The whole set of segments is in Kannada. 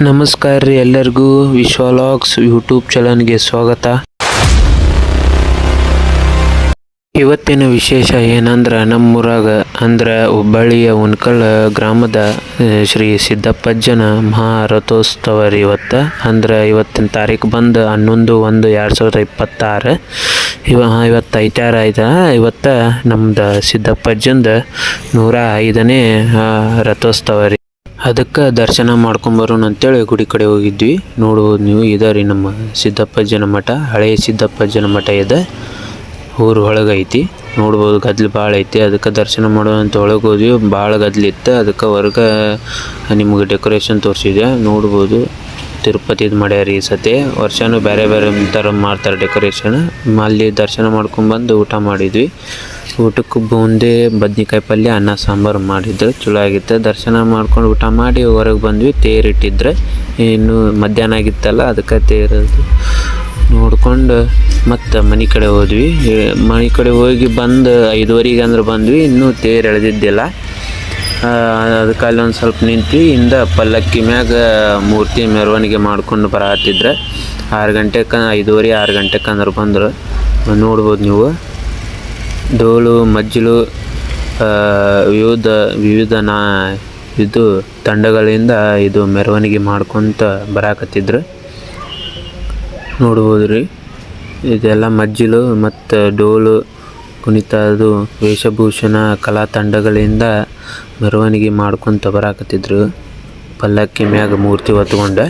ನಮಸ್ಕಾರ ರೀ ಎಲ್ಲರಿಗೂ ವಿಶ್ವಲಾಗ್ಸ್ ಯೂಟ್ಯೂಬ್ ಚಾನಲ್ಗೆ ಸ್ವಾಗತ. ಇವತ್ತಿನ ವಿಶೇಷ ಏನಂದ್ರೆ ನಮ್ಮೂರಾಗ ಅಂದ್ರೆ ಹುಬ್ಬಳ್ಳಿಯ ಉನ್ಕಲ್ ಗ್ರಾಮದ ಶ್ರೀ ಸಿದ್ದಪ್ಪಜ್ಜನ ಮಹಾರಥೋತ್ಸವ ರೀ ಇವತ್ತು. ಅಂದ್ರೆ ಇವತ್ತಿನ ತಾರೀಕು ಬಂದು ಹನ್ನೊಂದು ಒಂದು ಎರಡು ಸಾವಿರದ ಇಪ್ಪತ್ತಾರು. ಇವ ಇವತ್ತು ಐತಾರ ಆಯ್ತಾ ಇವತ್ತು ನಮ್ದು ಸಿದ್ದಪ್ಪಜ್ಜಂದು ನೂರ ಐದನೇ ರಥೋತ್ಸವ ರೀ. ಅದಕ್ಕೆ ದರ್ಶನ ಮಾಡ್ಕೊಂಬರೋಣ ಅಂತೇಳಿ ಗುಡಿ ಕಡೆ ಹೋಗಿದ್ವಿ. ನೋಡ್ಬೋದು ನೀವು ಇದಾರಿ ರೀ ನಮ್ಮ ಸಿದ್ದಪ್ಪಜ್ಜನ ಮಠ ಹಳೆಯ ಸಿದ್ದಪ್ಪಜ್ಜನ ಮಠ ಇದೆ. ಊರು ಒಳಗೈತಿ. ನೋಡ್ಬೋದು ಗದ್ಲು ಭಾಳ ಐತಿ. ಅದಕ್ಕೆ ದರ್ಶನ ಮಾಡೋದಂತ ಒಳಗೆ ಹೋದ್ವಿ. ಭಾಳ ಗದ್ಲು ಇತ್ತು. ಅದಕ್ಕೆ ಹೊರಗೆ ನಿಮ್ಗೆ ಡೆಕೋರೇಷನ್ ತೋರಿಸಿದೆ ನೋಡ್ಬೋದು ತಿರುಪತಿದು ಮಾಡ್ಯಾರ ಈ ಸತಿ. ವರ್ಷನೂ ಬೇರೆ ಬೇರೆ ಥರ ಮಾಡ್ತಾರೆ ಡೆಕೋರೇಷನ್ ಅಲ್ಲಿ ದರ್ಶನ ಮಾಡ್ಕೊಂಬಂದು ಊಟ ಮಾಡಿದ್ವಿ. ಊಟಕ್ಕೆ ಬೂಂದಿ ಬದ್ನಿಕಾಯಿ ಪಲ್ಯ, ಅನ್ನ, ಸಾಂಬಾರು ಮಾಡಿದ್ರು. ಚಲೋ ಆಗಿತ್ತು. ದರ್ಶನ ಮಾಡ್ಕೊಂಡು ಊಟ ಮಾಡಿ ಹೊರಗೆ ಬಂದ್ವಿ. ತೇರು ಇಟ್ಟಿದ್ರೆ ಇನ್ನು ಮಧ್ಯಾಹ್ನ ಆಗಿತ್ತಲ್ಲ, ಅದಕ್ಕೆ ತೇರು ನೋಡ್ಕೊಂಡು ಮತ್ತೆ ಮನೆ ಕಡೆ ಹೋದ್ವಿ. ಮನೆ ಕಡೆ ಹೋಗಿ ಬಂದು ಐದುವರೆಗೆ ಅಂದ್ರೆ ಬಂದ್ವಿ. ಇನ್ನೂ ತೇರು ಎಳೆದಿದ್ದಿಲ್ಲ ಅದಕ್ಕೆ ಅಲ್ಲಿ ಒಂದು ಸ್ವಲ್ಪ ನಿಂತು ಇಂದ ಪಲ್ಲಕ್ಕಿ ಮ್ಯಾಗ ಮೂರ್ತಿ ಮೆರವಣಿಗೆ ಮಾಡ್ಕೊಂಡು ಬರತ್ತಿದ್ರೆ ಆರು ಗಂಟೆಗೆ ಐದುವರೆ, ಆರು ಗಂಟೆಗೆ ಅಂದ್ರೆ ಬಂದರು. ನೋಡ್ಬೋದು ನೀವು. ಡೋಲು, ಮಜ್ಜಲು ವಿವಿಧ ವಿವಿಧ ನಾ, ಇದು ತಂಡಗಳಿಂದ ಇದು ಮೆರವಣಿಗೆ ಮಾಡ್ಕೊತ ಬರಾಕತ್ತಿದ್ರು. ನೋಡ್ಬೋದು ರೀ ಇದೆಲ್ಲ ಮಜ್ಜಿಲು ಮತ್ತು ಡೋಲು, ಕುಣಿತ, ಅದು ವೇಷಭೂಷಣ, ಕಲಾ ತಂಡಗಳಿಂದ ಮೆರವಣಿಗೆ ಮಾಡ್ಕೊತ ಬರಾಕತ್ತಿದ್ರು. ಪಲ್ಲಕ್ಕಿ ಮ್ಯಾಗ ಮೂರ್ತಿ ಹೊತ್ಕೊಂಡೆ.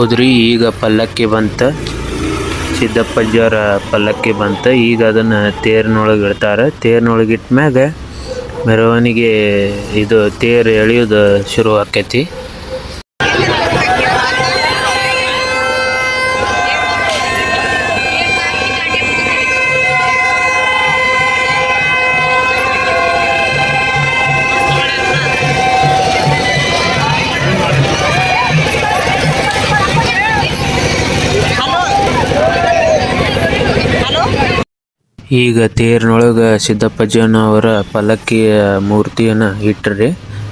ನೋಡ್ಬೋದ್ರಿ ಈಗ ಪಲ್ಲಕ್ಕಿ ಬಂತ. ಸಿದ್ದಪ್ಪಜ್ಜರ ಪಲ್ಲಕ್ಕಿ ಬಂತ. ಈಗ ಅದನ್ನು ತೇರಿನೊಳಗೆ ಇಡ್ತಾರೆ. ತೇರಿನೊಳಗೆ ಇಟ್ಮ್ಯಾಗ ಮೆರವಣಿಗೆ ಇದು ತೇರು ಎಳೆಯೋದು ಶುರು ಆಕೈತಿ. ಈಗ ತೇರಿನೊಳಗೆ ಸಿದ್ದಪ್ಪಜ್ಜನವರ ಪಲ್ಲಕ್ಕಿಯ ಮೂರ್ತಿಯನ್ನು ಇಟ್ಟರಿ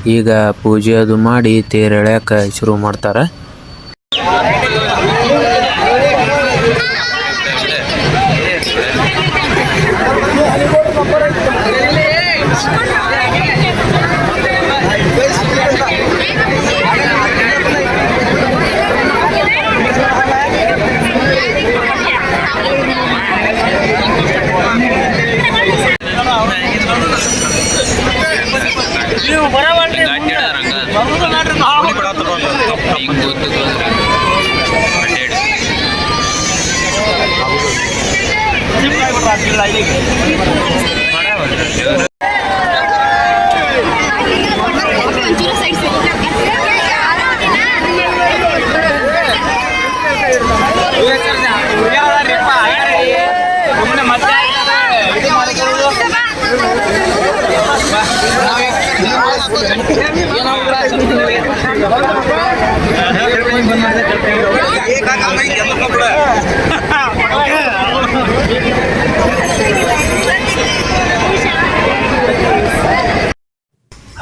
ಈಗ ಪೂಜೆ ಅದು ಮಾಡಿ ತೇರು ಎಳ್ಯಾಕ ಶುರು ಮಾಡ್ತಾರೆ Yeah.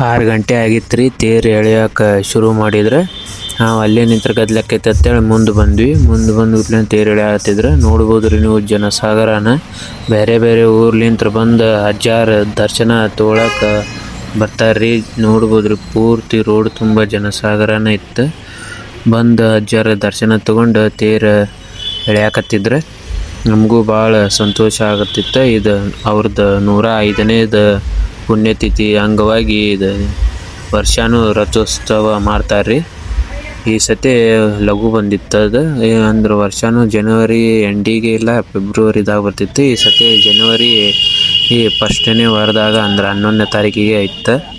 ಆರು ಗಂಟೆ ಆಗಿತ್ತು ರೀ ತೇರು ಎಳೆಯೋಕೆ ಶುರು ಮಾಡಿದ್ರೆ ನಾವು ಅಲ್ಲೇ ನಿಂತ್ರ ಗದ್ಲಕ್ಕೈತೆ ಅಂತೇಳಿ ಮುಂದೆ ಬಂದ್ವಿ. ಮುಂದೆ ಬಂದು ತೇರು ಎಳೆಯತ್ತಿದ್ರೆ ನೋಡ್ಬೋದು ರೀ ನೀವು ಜನಸಾಗರನ. ಬೇರೆ ಬೇರೆ ಊರ್ಲಿಂತ್ರ ಬಂದು ಅಜ್ಜಾರ ದರ್ಶನ ತೊಗೊಳಕ್ಕೆ ರೀ ನೋಡ್ಬೋದು ರೀ ಪೂರ್ತಿ ರೋಡ್ ತುಂಬ ಜನಸಾಗರನ ಇತ್ತು. ಬಂದು ಅಜ್ಜಾರ ದರ್ಶನ ತೊಗೊಂಡು ತೇರು ಎಳೆಯಾಕತ್ತಿದ್ರೆ. ನಮಗೂ ಭಾಳ ಸಂತೋಷ ಆಗತ್ತಿತ್ತು. ಇದು ಅವ್ರದ್ದು ನೂರ ಐದನೇದು ಪುಣ್ಯತಿಥಿ ಅಂಗವಾಗಿ ಇದು ವರ್ಷಾನು ರಥೋತ್ಸವ ಮಾಡ್ತಾರ್ರಿ. ಈ ಸತಿ ಲಘು ಬಂದಿತ್ತು ಅದು ಅಂದ್ರೆ ವರ್ಷಾನು ಜನವರಿ ಎಂಡಿಗೆ ಇಲ್ಲ, ಫೆಬ್ರವರಿದಾಗ ಬರ್ತಿತ್ತು. ಈ ಸತಿ ಜನವರಿ ಈ ಫಸ್ಟನೇ ವಾರದಾಗ ಅಂದ್ರೆ ಹನ್ನೊಂದನೇ ತಾರೀಕಿಗೆ ಇತ್ತು.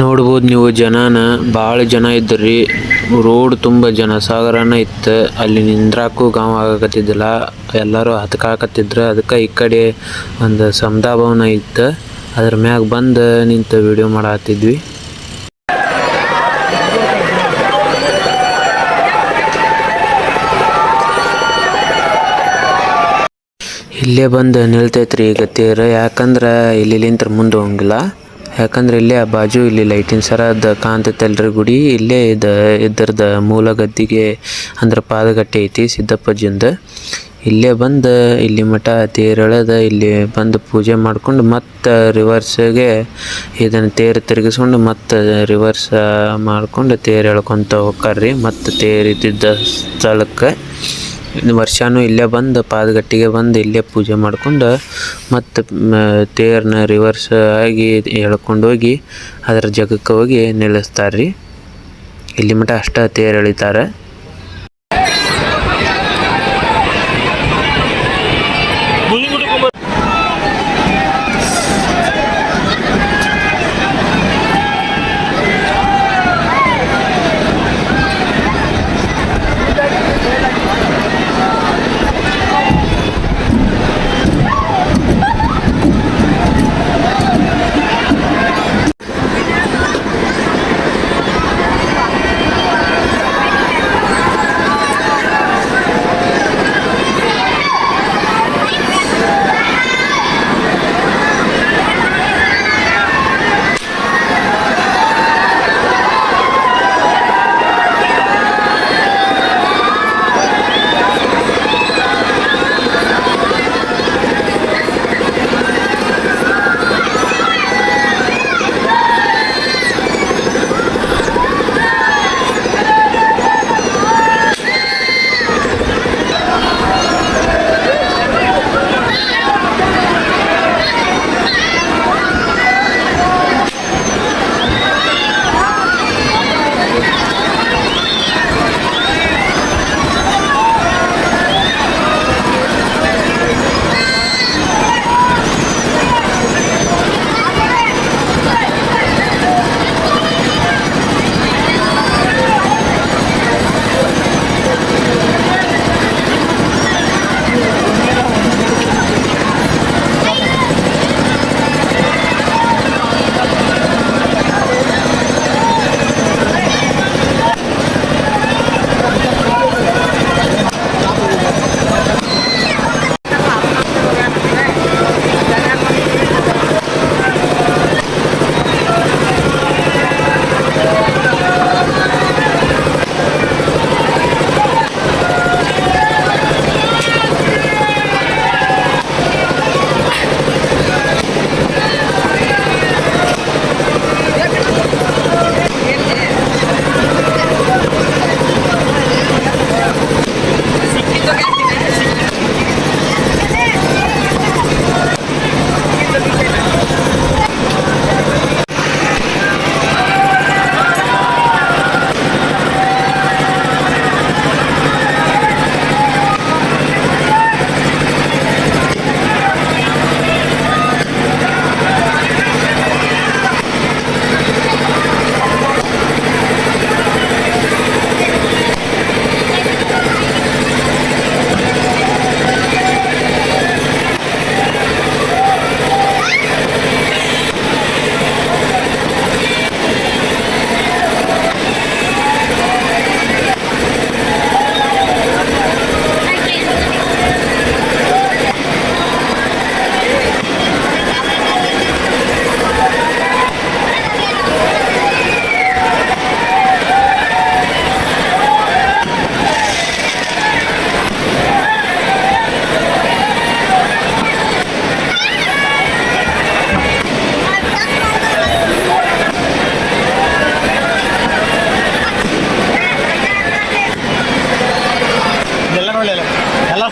ನೋಡ್ಬೋದು ನೀವು ಜನನ ಭಾಳ ಜನ ಇದ್ರಿ ರೋಡ್ ತುಂಬ ಜನಸಾಗರನ ಇತ್ತು. ಅಲ್ಲಿ ನಿಂದ್ರಾಕು ಗಾಂವ್ ಆಗಕತ್ತಿದ್ದಿಲ್ಲ. ಎಲ್ಲರೂ ಹತ್ಕಾಕತ್ತಿದ್ರು. ಅದಕ್ಕೆ ಈ ಕಡೆ ಒಂದು ಸಮುದಾಯ ಭವನ ಇತ್ತು. ಅದ್ರ ಮ್ಯಾಗ ಬಂದು ನಿಂತು ವಿಡಿಯೋ ಮಾಡತ್ತಿದ್ವಿ ಇಲ್ಲೇ ಬಂದು ನಿಲ್ತೈತ್ರಿ ಈಗ ತೇರು ಯಾಕಂದ್ರೆ ಇಲ್ಲಿಲಿಂತ್ರ ಮುಂದೆ ಹೋಗಂಗಿಲ್ಲ. ಯಾಕಂದ್ರೆ ಇಲ್ಲೇ ಆ ಬಾಜು, ಇಲ್ಲಿ ಲೈಟಿನ ಸರದ ಕಾಣ್ತೈತಲ್ರಿ ಗುಡಿ, ಇಲ್ಲೇ ಇದ ಇದ್ರದ್ದು ಮೂಲ ಗದ್ದಿಗೆ ಅಂದ್ರೆ ಪಾದಗಟ್ಟೆ ಐತಿ ಸಿದ್ದಪ್ಪಜಿಂದ. ಇಲ್ಲೇ ಬಂದು, ಇಲ್ಲಿ ಮಠ ತೇರು ಎಳೆದ ಇಲ್ಲಿ ಬಂದು ಪೂಜೆ ಮಾಡ್ಕೊಂಡು ಮತ್ತೆ ರಿವರ್ಸ್ಗೆ ಇದನ್ನು ತೇರು ತಿರುಗಿಸ್ಕೊಂಡು ಮತ್ತೆ ರಿವರ್ಸ್ ಮಾಡ್ಕೊಂಡು ತೇರು ಎಳ್ಕೊತ ಹೋಗ್ಕಾರ್ರಿ. ಮತ್ತು ತೇರು ಇದ್ದಿದ್ದ ಸ್ಥಳಕ್ಕೆ ವರ್ಷನೂ ಇಲ್ಲೇ ಬಂದು, ಪಾದಗಟ್ಟಿಗೆ ಬಂದು ಇಲ್ಲೇ ಪೂಜೆ ಮಾಡ್ಕೊಂಡು, ಮತ್ತು ತೇರನ್ನ ರಿವರ್ಸ್ ಆಗಿ ಎಳ್ಕೊಂಡು ಹೋಗಿ, ಅದರ ಜಗಕ್ಕೆ ಹೋಗಿ ನಿಲ್ಲಿಸ್ತಾರೆ ರೀ ಇಲ್ಲಿ ಮಟ್ಟ ಅಷ್ಟೇ ತೇರು ಎಳಿತಾರೆ.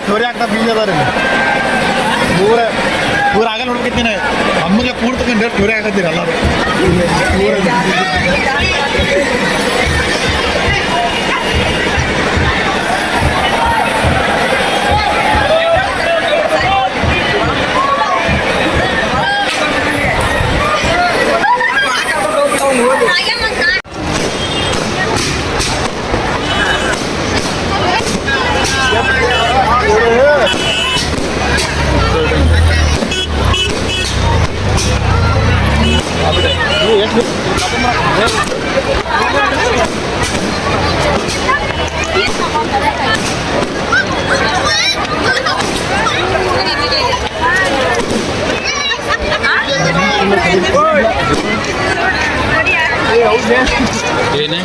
ಸ್ಟೋರಿ ಆಗ್ತಾ ಬೀಜ ರೀ ಪೂರ ಪೂರ ಆಗಲ್ಲ ನೋಡ್ಕೊತೀನಿ ಅಮ್ಮಗೆ ಕೂಡ್ ತಗೊಂಡು ಸ್ಟೋರಿ ಆಗತ್ತೀರಿ ಎಲ್ಲರೂ. ಏನೇ?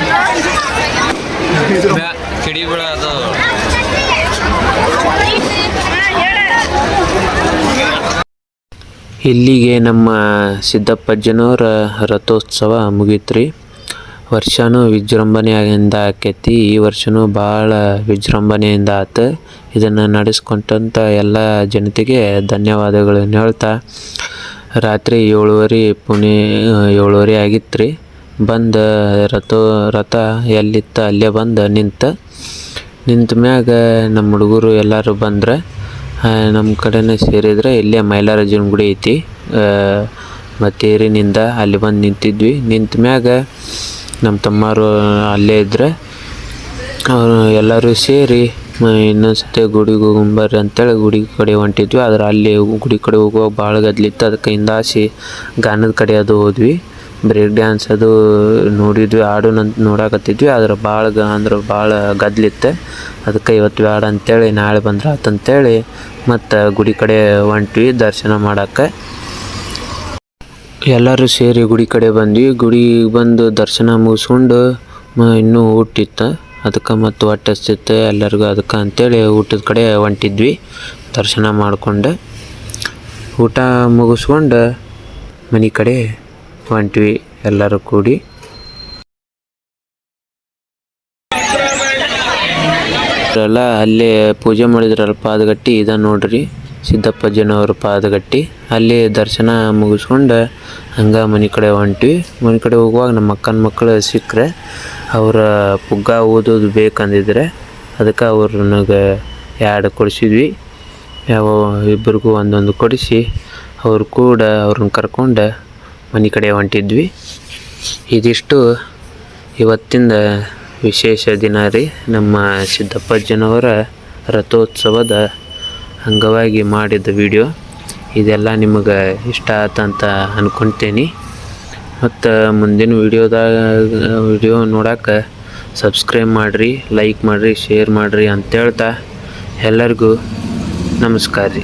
ಇಲ್ಲಿಗೆ ನಮ್ಮ ಸಿದ್ದಪ್ಪಜ್ಜನವರ ರಥೋತ್ಸವ ಮುಗೀತ್ರಿ. ವರ್ಷನೂ ವಿಜೃಂಭಣೆಯಿಂದ ಆಕೈತಿ. ಈ ವರ್ಷನೂ ಭಾಳ ವಿಜೃಂಭಣೆಯಿಂದ ಆತು. ಇದನ್ನು ನಡೆಸ್ಕೊಂಡಂಥ ಎಲ್ಲ ಜನತೆಗೆ ಧನ್ಯವಾದಗಳನ್ನು ಹೇಳ್ತಾ. ರಾತ್ರಿ ಏಳುವರೆ ಪುಣೆ ಏಳುವರೆ ಆಗಿತ್ತು ರೀ ಬಂದು ರಥೋ, ರಥ ಎಲ್ಲಿತ್ತ ಅಲ್ಲೇ ಬಂದು ನಿಂತ ನಿಂತ ಮ್ಯಾಗ ನಮ್ಮ ಹುಡುಗರು ಎಲ್ಲರೂ ಬಂದ್ರೆ ನಮ್ಮ ಕಡೆನೇ ಸೇರಿದ್ರೆ ಇಲ್ಲೇ ಮೈಲಾರಜ್ಜನ ಗುಡಿ ಐತಿ. ಮತ್ತು ಏರಿನಿಂದ ಅಲ್ಲಿ ಬಂದು ನಿಂತಿದ್ವಿ. ನಿಂತ ಮ್ಯಾಗ ನಮ್ಮ ತಮ್ಮರು ಅಲ್ಲೇ ಇದ್ರೆ ಅವರು ಎಲ್ಲರೂ ಸೇರಿ ಇನ್ನೊಂದ್ಸತಿ ಇನ್ನೊಂದು ಸತಿ ಗುಡಿಗೆ ಹೋಗ್ಬರ್ರಿ ಅಂತೇಳಿ ಗುಡಿ ಕಡೆ ಹೊಂಟಿದ್ವಿ. ಆದ್ರೆ ಅಲ್ಲಿ ಗುಡಿ ಕಡೆ ಹೋಗುವಾಗ ಭಾಳ ಗದ್ಲಿತ್ತು. ಅದಕ್ಕೆ ಹಿಂದಾಸಿ ಗಾನದ ಕಡೆ ಅದು ಹೋದ್ವಿ. ಬ್ರೇಕ್ ಡ್ಯಾನ್ಸ್ ಅದು ನೋಡಿದ್ವಿ ಹಾಡುನಂತ ನೋಡಾಕತ್ತಿದ್ವಿ, ಆದ್ರೆ ಭಾಳ ಗ ಅಂದ್ರೆ ಭಾಳ ಗದ್ಲಿತ್ತೆ. ಅದಕ್ಕೆ ಇವತ್ತು ಬೇಡ ಅಂತೇಳಿ, ನಾಳೆ ಬಂದ್ರೆ ಆತಂತೇಳಿ ಮತ್ತು ಗುಡಿ ಕಡೆ ಹೊಂಟ್ವಿ ದರ್ಶನ ಮಾಡಕ್ಕೆ. ಎಲ್ಲರೂ ಸೇರಿ ಗುಡಿ ಕಡೆ ಬಂದ್ವಿ. ಗುಡಿಗೆ ಬಂದು ದರ್ಶನ ಮುಗಿಸ್ಕೊಂಡು ಇನ್ನೂ ಊಟ ಇತ್ತು. ಅದಕ್ಕೆ ಮತ್ತು ಹೊಟ್ಟೆ ಎಲ್ಲರಿಗೂ ಅದಕ್ಕೆ ಅಂತೇಳಿ ಊಟದ ಕಡೆ ಹೊಂಟಿದ್ವಿ, ದರ್ಶನ ಮಾಡಿಕೊಂಡು. ಊಟ ಮುಗಿಸ್ಕೊಂಡು ಮನೆ ಕಡೆ ಹೊಂಟ್ವಿ ಎಲ್ಲರೂ ಕೂಡಿ. ಎಲ್ಲ ಅಲ್ಲೇ ಪೂಜೆ ಮಾಡಿದ್ರಲ್ಲ ಪಾದಗಟ್ಟಿ, ಇದ ನೋಡ್ರಿ, ಸಿದ್ದಪ್ಪಜ್ಜನವ್ರ ಪಾದಗಟ್ಟಿ. ಅಲ್ಲಿ ದರ್ಶನ ಮುಗಿಸ್ಕೊಂಡು ಹಂಗೆ ಮನೆ ಕಡೆ ಹೊಂಟ್ವಿ. ಮನೆ ಕಡೆ ಹೋಗುವಾಗ ನಮ್ಮ ಅಕ್ಕನ ಮಕ್ಕಳು ಸಿಕ್ಕರೆ ಅವರ ಪುಗ್ಗ ಓದೋದು ಬೇಕಂದಿದ್ರೆ ಅದಕ್ಕೆ ಅವ್ರನ್ನಾಗ ಎರಡು ಕೊಡಿಸಿದ್ವಿ. ಯಾವ ಇಬ್ಬರಿಗೂ ಒಂದೊಂದು ಕೊಡಿಸಿ, ಅವ್ರು ಕೂಡ ಅವ್ರನ್ನ ಕರ್ಕೊಂಡು ಮನೆ ಕಡೆ ಹೊಂಟಿದ್ವಿ. ಇದಿಷ್ಟು ಇವತ್ತಿಂದ ವಿಶೇಷ ದಿನ ರೀ. ನಮ್ಮ ಸಿದ್ದಪ್ಪಜ್ಜನವರ ರಥೋತ್ಸವದ ಅಂಗವಾಗಿ ಮಾಡಿದ ವಿಡಿಯೋ. ಇದೆಲ್ಲ ನಿಮಗೆ ಇಷ್ಟ ಆತಂತ ಅಂದ್ಕೊತೀನಿ ಮತ್ತು ಮುಂದಿನ ವಿಡಿಯೋದಾಗ, ವಿಡಿಯೋ ನೋಡೋಕೆ ಸಬ್ಸ್ಕ್ರೈಬ್ ಮಾಡಿರಿ, ಲೈಕ್ ಮಾಡಿರಿ, ಶೇರ್ ಮಾಡಿರಿ ಅಂತ ಹೇಳ್ತಾ ಎಲ್ಲರಿಗೂ ನಮಸ್ಕಾರ ರೀ.